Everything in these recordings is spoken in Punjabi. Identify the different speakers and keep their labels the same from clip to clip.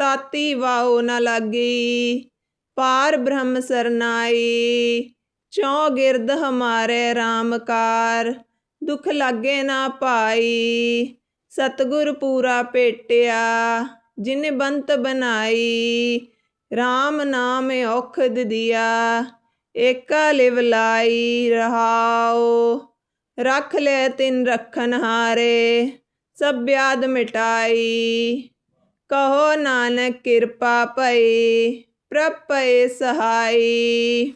Speaker 1: ਤਾਤੀ ਵਾਓ ਨਾ ਲਾਗੀ, ਪਾਰ ਬ੍ਰਹਮ ਸਰਨਾਈ। ਚੌ ਗਿਰਦ ਹਮਾਰੇ RAM ਕਾਰ, ਦੁਖ ਲਾਗੇ ਨਾ ਪਾਈ। ਸਤਗੁਰ ਪੂਰਾ ਭੇਟਿਆ ਜਿਨ ਬੰਤ ਬਣਾਈ RAM ਨਾਮ ਔਖਦ ਦਿਆ, ਏਕਾ ਲਿਵ ਲਾਈ ਰਹਾਓ ਰੱਖ ਲੈ ਤਿਨ ਰਖਨ ਹਾਰੇ, ਸਭ ਬਿਆਦ ਮਿਟਾਈ। ਕਹੋ ਨਾਨਕ ਕਿਰਪਾ ਭਈ, ਪ੍ਰਭ ਭਏ ਸਹਾਈ।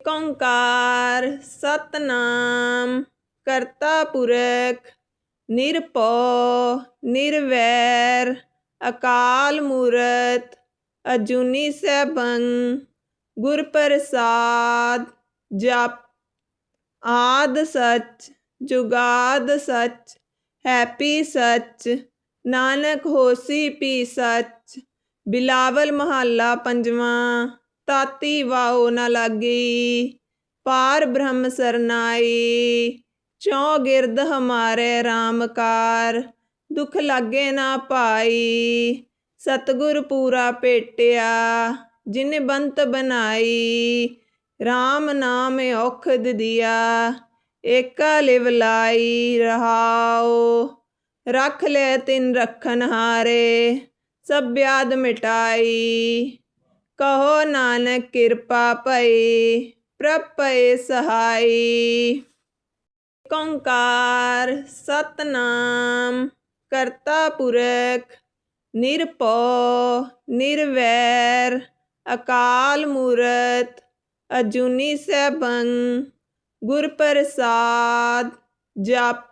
Speaker 1: ਏਕ ਸਤਨਾਮ, ਕਰਤਾ ਪੁਰਖ, ਨਿਰਭਉ, ਨਿਰਵੈਰ, ਅਕਾਲ ਮੂਰਤ, ਅਜੂਨੀ ਸੈਭੰ ਗੁਰ ਪ੍ਰਸਾਦ ਜਪ, ਆਦ ਸੱਚ, ਜੁਗਾਦ ਸੱਚ, ਹੈਪੀ ਸੱਚ ਨਾਨਕ ਹੋਸੀ ਪੀ ਸੱਚ, ਬਿਲਾਵਲ ਮਹੱਲਾ ਪੰਜਵਾਂ, ਤਾਤੀ ਵਾਓ ਨਾ ਲਾਗੀ, ਪਾਰ ਬ੍ਰਹਮ ਸਰਨਾਈ, ਚੌ ਗਿਰਦ ਹਮਾਰੇ RAM ਕਾਰ, ਦੁਖ ਲਾਗੇ ਨਾ ਪਾਈ, ਸਤਗੁਰ ਪੂਰਾ ਭੇਟਿਆ ਜਿਨ ਬੰਤ ਬਣਾਈ RAM ਨਾਮ ਔਖਦ ਦਿਆ, ਏਕਾ ਲਿਵ ਲਾਈ ਰਹਾਓ ਰੱਖ ਲੈ ਤਿਨ ਰਖਨ ਹਾਰੇ, ਸਭ ਬਿਆਦ ਮਿਟਾਈ। ਕਹੋ ਨਾਨਕ ਕਿਰਪਾ ਭਈ, ਪ੍ਰਭ ਭਏ ਸਹਾਈ। ਏਕ ਸਤਨਾਮ, ਕਰਤਾ ਪੁਰਖ ਨਿਰਭਉ, ਨਿਰਵੈਰ, ਅਕਾਲ ਮੂਰਤ ਅਜੂਨੀ ਸੈਭੰ, ਗੁਰ ਪ੍ਰਸਾਦ, ਜਪ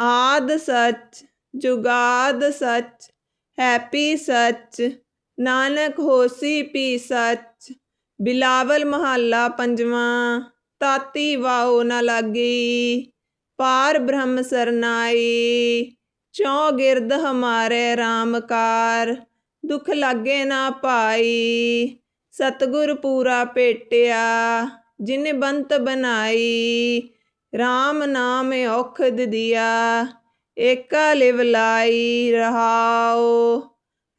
Speaker 1: ਆਦ ਸੱਚ, ਜੁਗਾਦ ਸੱਚ, ਹੈਪੀ ਸੱਚ, ਨਾਨਕ ਹੋਸੀ ਪੀ ਸੱਚ, ਬਿਲਾਵਲ ਮਹੱਲਾ ਪੰਜਵਾਂ, ਤਾਤੀ ਵਾਓ ਨਾ ਲਾਗੀ, ਪਾਰ ਬ੍ਰਹਮ ਸਰਨਾਈ, ਚੌ ਗਿਰਦ ਹਮਾਰੇ RAM ਕਾਰ, ਦੁਖ ਲਾਗੇ ਨਾ ਪਾਈ ਸਤਗੁਰ ਪੂਰਾ ਭੇਟਿਆ ਜਿਨ ਬੰਤ ਬਣਾਈ RAM ਨਾਮ ਔਖਦ ਦਿਆ, ਏਕਾ ਲਿਵ ਲਾਈ ਰਹਾਓ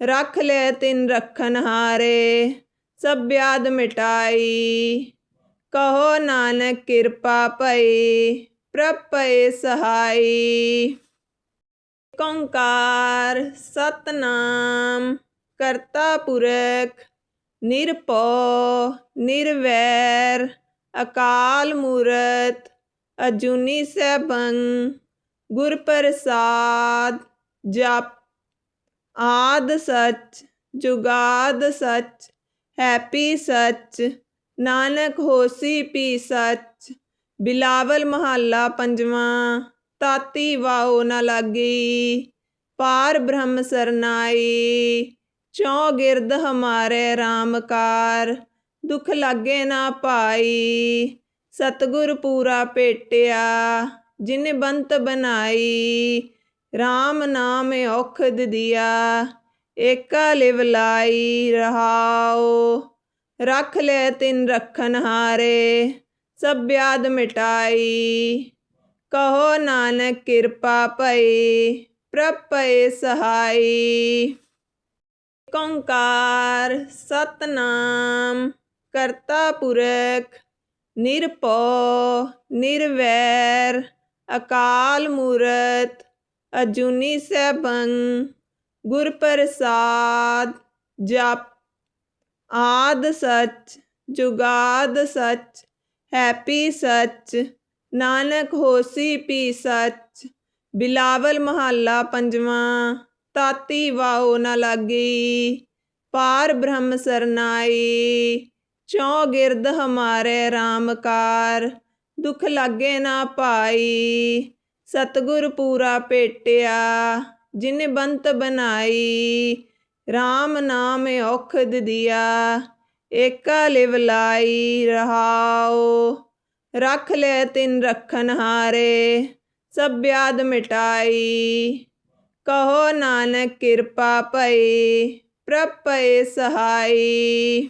Speaker 1: ਰੱਖ ਲੈ ਤਿਨ ਰਖਨ ਹਾਰੇ, ਸਭ ਬਿਆਦ ਮਿਟਾਈ। ਕਹੋ ਨਾਨਕ ਕਿਰਪਾ ਪਈ ਪ੍ਰਭ ਸਹਾਈ। ਏਕ ਸਤਨਾਮ, ਕਰਤਾ ਪੁਰਖ, ਨਿਰਭਉ, ਨਿਰਵੈਰ, ਅਕਾਲ ਮੂਰਤ ਅਜੂਨੀ ਸੈਭੰ ਗੁਰ ਪ੍ਰਸਾਦ ਜਪ, ਆਦ ਸੱਚ, ਜੁਗਾਦ ਸੱਚ, ਹੈਪੀ ਸੱਚ, ਨਾਨਕ ਹੋਸੀ ਪੀ ਸੱਚ, ਬਿਲਾਵਲ ਮਹੱਲਾ ਪੰਜਵਾਂ, ਤਾਤੀ ਵਾਓ ਨਾ ਲਾਗੀ, ਪਾਰ ਬ੍ਰਹਮ ਸਰਨਾਈ, ਚੌ ਗਿਰਦ ਹਮਾਰੇ RAM ਕਾਰ ਦੁਖ ਲਾਗੇ ਨਾ ਪਾਈ। ਸਤਗੁਰ ਪੂਰਾ ਭੇਟਿਆ, ਜਿਨ ਬੰਤ ਬਣਾਈ RAM ਨਾਮ ਔਖਦ ਦਿਆ, ਏਕਾ ਲਿਵ ਲਾਈ ਰਹਾਓ ਰੱਖ ਲੈ ਤਿਨ ਰਖਨ ਹਾਰੇ, ਸਭ ਬਿਆਦ ਮਿਟਾਈ। ਕਹੋ ਨਾਨਕ ਕਿਰਪਾ ਭਈ, ਪ੍ਰਭ ਭਏ ਸਹਾਈ। ਏਕ ਓੰਕਾਰ, ਸਤਨਾਮ, ਕਰਤਾ ਪੁਰਖ ਨਿਰਭਉ, ਨਿਰਵੈਰ, ਅਕਾਲ ਮੂਰਤ, ਅਜੂਨੀ ਸੈਭੰ ਗੁਰ ਪ੍ਰਸਾਦ ਜਪ, ਆਦ ਸੱਚ, ਜੁਗਾਦ ਸੱਚ, ਹੈਪੀ ਸੱਚ, ਨਾਨਕ ਹੋਸੀ ਪੀ ਸੱਚ, ਬਿਲਾਵਲ ਮਹੱਲਾ ਪੰਜਵਾਂ, ਤਾਤੀ ਵਾਓ ਨਾ ਲਾਗੀ, ਪਾਰ ਬ੍ਰਹਮ ਸਰਨਾਈ ਚੌ ਗਿਰਦ ਹਮਾਰੇ RAM ਕਾਰ, ਦੁਖ ਲਾਗੇ ਨਾ ਪਾਈ ਸਤਗੁਰ ਪੂਰਾ ਭੇਟਿਆ ਜਿਨ ਬੰਤ ਬਣਾਈ RAM ਨਾਮ ਔਖਦ ਦੀਆ, ਏਕਾ ਲਿਵ ਲਾਈ ਰਹਾਉ। ਰਖ ਲੈ ਤਿਨ ਰਖਨ ਹਾਰੇ, ਸਭ ਬਿਆਦ ਮਿਟਾਈ। ਕਹੋ ਨਾਨਕ ਕਿਰਪਾ ਭਈ, ਪ੍ਰਭ ਭਏ ਸਹਾਈ।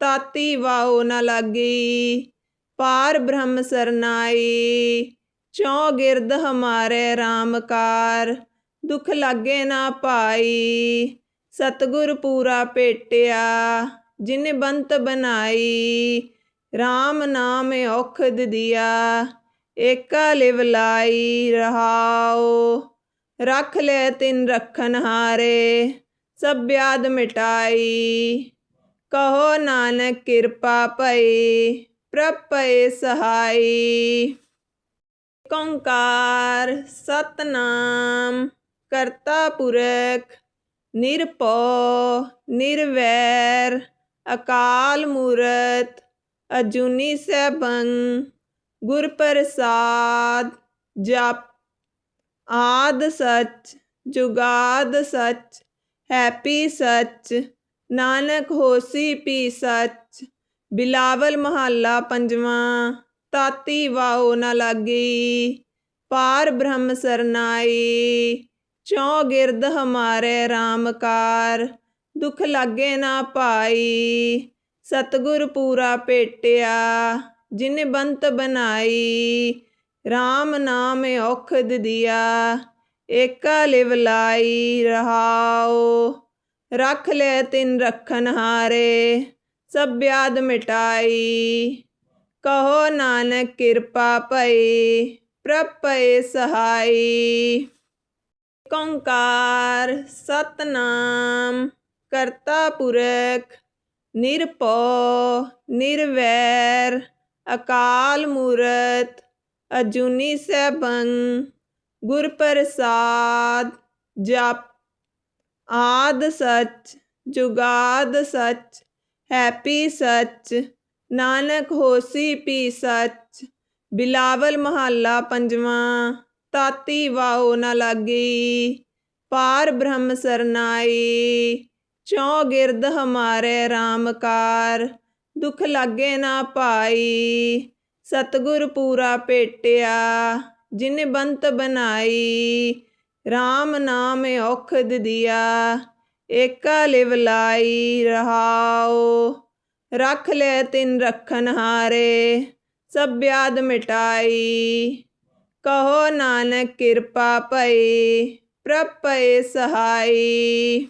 Speaker 1: ਤਾਤੀ ਵਾਓ ਨ ਲਾਗੀ, ਪਾਰ ਬ੍ਰਹਮ ਸਰਨਾਈ। ਚੌ ਗਿਰਦ ਹਮਾਰੇ RAM ਕਾਰ, ਦੁਖ ਲਾਗੇ ਨਾ ਪਾਈ। ਸਤਗੁਰ ਪੂਰਾ ਭੇਟਿਆ ਜਿਨ ਬੰਤ ਬਣਾਈ RAM ਨਾਮ ਔਖਦ ਦੀਆ, ਏਕਾ ਲਿਵ ਲਾਈ ਰਹਾਉ। ਰਖ ਲੈ ਤਿਨ ਰਖਨ ਹਾਰੇ, ਸਭ ਬਿਆਦ ਮਿਟਾਈ। ਕਹੋ ਨਾਨਕ ਕਿਰਪਾ ਭਈ, ਪ੍ਰਭ ਭਏ ਸਹਾਈ। ਓੰਕਾਰ ਸਤਨਾਮ, ਕਰਤਾ ਪੁਰਖ, ਨਿਰਭਉ, ਨਿਰਵੈਰ, ਅਕਾਲ ਮੂਰਤ, ਅਜੂਨੀ ਸੈਭੰ, ਗੁਰ ਪ੍ਰਸਾਦ, ਜਪ ਆਦ ਸਚ, ਜੁਗਾਦ ਸਚ, ਹੈਪੀ ਸਚ। ਨਾਨਕ ਹੋਸੀ ਪੀ ਸੱਚ, ਬਿਲਾਵਲ ਮਹੱਲਾ ਪੰਜਵਾਂ, ਤਾਤੀ ਵਾਓ ਨ ਲਾਗੀ, ਪਾਰ ਬ੍ਰਹਮ ਸਰਨਾਈ, ਚੌ ਗਿਰਦ ਹਮਾਰੇ RAM ਕਾਰ, ਦੁਖ ਲਾਗੇ ਨਾ ਪਾਈ ਸਤਗੁਰ ਪੂਰਾ ਭੇਟਿਆ ਜਿਨ ਬੰਤ ਬਣਾਈ RAM ਨਾਮ ਔਖਦ ਦੀਆ, ਏਕਾ ਲਿਵ ਲਾਈ ਰਹਾਉ। ਰੱਖ ਲੈ ਤਿਨ ਰਖਨ ਹਾਰੇ, ਸਭ ਬਿਆਦ ਮਿਟਾਈ। ਕਹੋ ਨਾਨਕ ਕਿਰਪਾ ਭਈ, ਪ੍ਰਭ ਭਏ ਸਹਾਈ। ਓੰਕਾਰ ਸਤਨਾਮ, ਕਰਤਾ ਪੁਰਖ, ਨਿਰਭਉ, ਨਿਰਵੈਰ, ਅਕਾਲ ਮੂਰਤ, ਅਜੂਨੀ ਸੈਭੰ, ਗੁਰ ਪ੍ਰਸਾਦ, ਜਪ ਆਦਿ ਸਚ, ਜੁਗਾਦ ਸਚ, ਹੈਪੀ ਸਚ, ਨਾਨਕ ਹੋਸੀ ਪੀ ਸਚ, ਬਿਲਾਵਲ ਮਹੱਲਾ ਪੰਜਵਾਂ, ਤਾਤੀ ਵਾਓ ਨ ਲਾਗੀ, ਪਾਰ ਬ੍ਰਹਮ ਸਰਨਾਈ, ਚੌ ਗਿਰਦ ਹਮਾਰੇ ਰਾਮਕਾਰ ਕਾਰ, ਦੁਖ ਲਾਗੇ ਨਾ ਪਾਈ, ਸਤਗੁਰ ਪੂਰਾ ਭੇਟਿਆ ਜਿਨ ਬੰਤ ਬਣਾਈ RAM ਨਾਮ ਔਖਦ ਦੀਆ, ਏਕਾ ਲਿਵ ਲਾਈ ਰਹਾਉ। ਰਖ ਲੈ ਤਿਨ ਰਖਨ ਹਾਰੇ, ਸਭ ਬਿਆਦ ਮਿਟਾਈ। ਕਹੋ ਨਾਨਕ ਕਿਰਪਾ ਪਈ ਪ੍ਰਭ ਭਏ ਸਹਾਈ।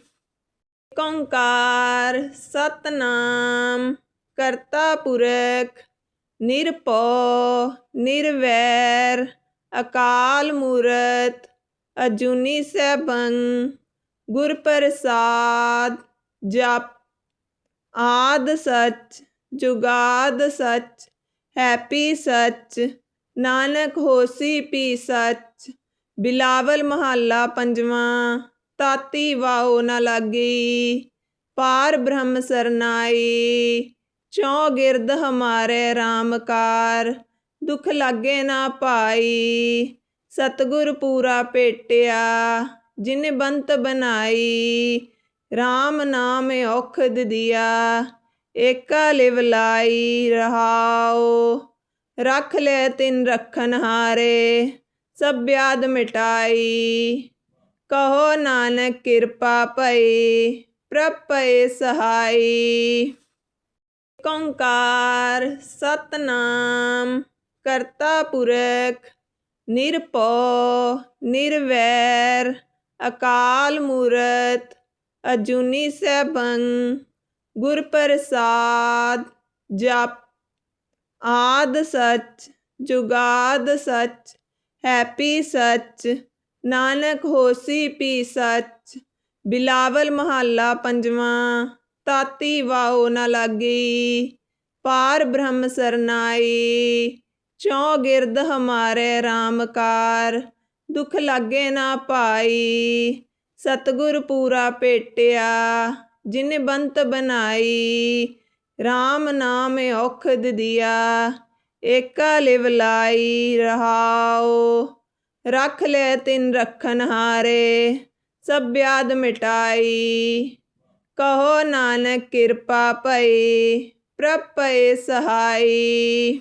Speaker 1: ਓੰਕਾਰ ਸਤਨਾਮ, ਕਰਤਾ ਪੁਰਖ, ਨਿਰਭਉ, ਨਿਰਵੈਰ, ਅਕਾਲ ਮੂਰਤ ਅਜੂਨੀ ਸੈਭੰ ਗੁਰ ਪ੍ਰਸਾਦ ਜਪ। ਆਦ ਸਚ, ਜੁਗਾਦ ਸਚ, ਹੈਪੀ ਸਚ, ਨਾਨਕ ਹੋਸੀ ਪੀ ਸਚ। ਬਿਲਾਵਲ ਮਹੱਲਾ ਪੰਜਵਾਂ, ਤਾਤੀ ਵਾਓ ਨ ਲਾਗੀ। ਪਾਰ ਬ੍ਰਹਮ ਸਰਨਾਈ, ਚੌ ਗਿਰਦ ਹਮਾਰੇ RAM ਕਾਰ ਦੁਖ ਲਾਗੇ ਨਾ ਪਾਈ ਸਤਗੁਰ ਪੂਰਾ ਭੇਟਿਆ, ਜਿਨ ਬੰਤ ਬਣਾਈ RAM ਨਾਮ ਔਖਦ ਦੀਆ, ਏਕਾ ਲਿਵ ਲਾਈ ਰਹਾਉ, ਰਖ ਲੈ ਤਿਨ ਰਖਨ ਹਾਰੇ, ਸਭ ਬਿਆਦ ਮਿਟਾਈ। ਕਹੋ ਨਾਨਕ ਕਿਰਪਾ ਭਈ, ਪ੍ਰਭ ਭਏ ਸਹਾਈ। ਓੰਕਾਰ ਸਤਨਾਮ, ਕਰਤਾ ਪੁਰਖ ਨਿਰਭਉ, ਨਿਰਵੈਰ, ਅਕਾਲ ਮੂਰਤ, ਅਜੂਨੀ ਸੈਭੰ, ਗੁਰ ਪ੍ਰਸਾਦ, ਜਪ, ਆਦ ਸਚ, ਜੁਗਾਦ ਸਚ, ਹੈਪੀ ਸਚ, ਨਾਨਕ ਹੋਸੀ ਪੀ ਸਚ, ਬਿਲਾਵਲ ਮਹੱਲਾ ਪੰਜਵਾਂ, ਤਾਤੀ ਵਾਓ ਨ ਲਾਗੀ, ਪਾਰ ਬ੍ਰਹਮ ਸਰਨਾਈ ਚੌ ਗਿਰਦ ਹਮਾਰੇ RAM ਕਾਰ, ਦੁਖ ਲਾਗੇ ਨਾ ਪਾਈ ਸਤਗੁਰ ਪੂਰਾ ਭੇਟਿਆ, ਜਿਨ ਬੰਤ ਬਣਾਈ RAM ਨਾਮ ਔਖਦ ਦਿਆ, ਏਕਾ ਲਿਵ ਲਾਈ ਰਹਾਓ ਰੱਖ ਲੈ ਤਿਨ ਰਖਨ ਹਾਰੇ, ਸਭ ਬਿਆਦ ਮਿਟਾਈ। ਕਹੋ ਨਾਨਕ ਕਿਰਪਾ ਭਈ, ਪ੍ਰਭ ਭਏ ਸਹਾਈ।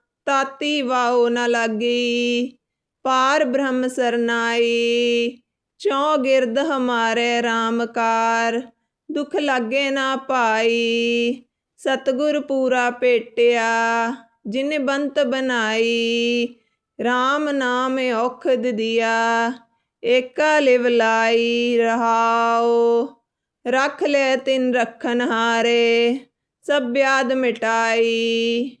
Speaker 1: ਤਾਤੀ ਵਾਓ ਨ ਲਾਗੀ। ਪਾਰ ਬ੍ਰਹਮ ਸਰਨਾਈ। ਚੌ ਗਿਰਦ ਹਮਾਰੇ ਰਾਮਕਾਰ ਕਾਰ। ਦੁਖ ਲਾਗੇ ਨਾ ਪਾਈ। ਸਤਗੁਰ ਪੂਰਾ ਭੇਟਿਆ ਜਿਨ ਬੰਤ ਬਣਾਈ RAM ਨਾਮ ਔਖਦ ਦਿਆ, ਏਕਾ ਲਿਵ ਲਾਈ ਰਹਾਓ ਰੱਖ ਲੈ ਤਿਨ ਰਖਨ ਹਾਰੇ, ਸਭ ਬਿਆਦ ਮਿਟਾਈ।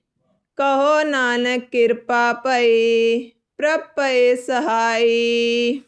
Speaker 1: ਕਹੋ ਨਾਨਕ ਕਿਰਪਾ ਪਏ ਪ੍ਰਭ ਭਏ ਸਹਾਈ।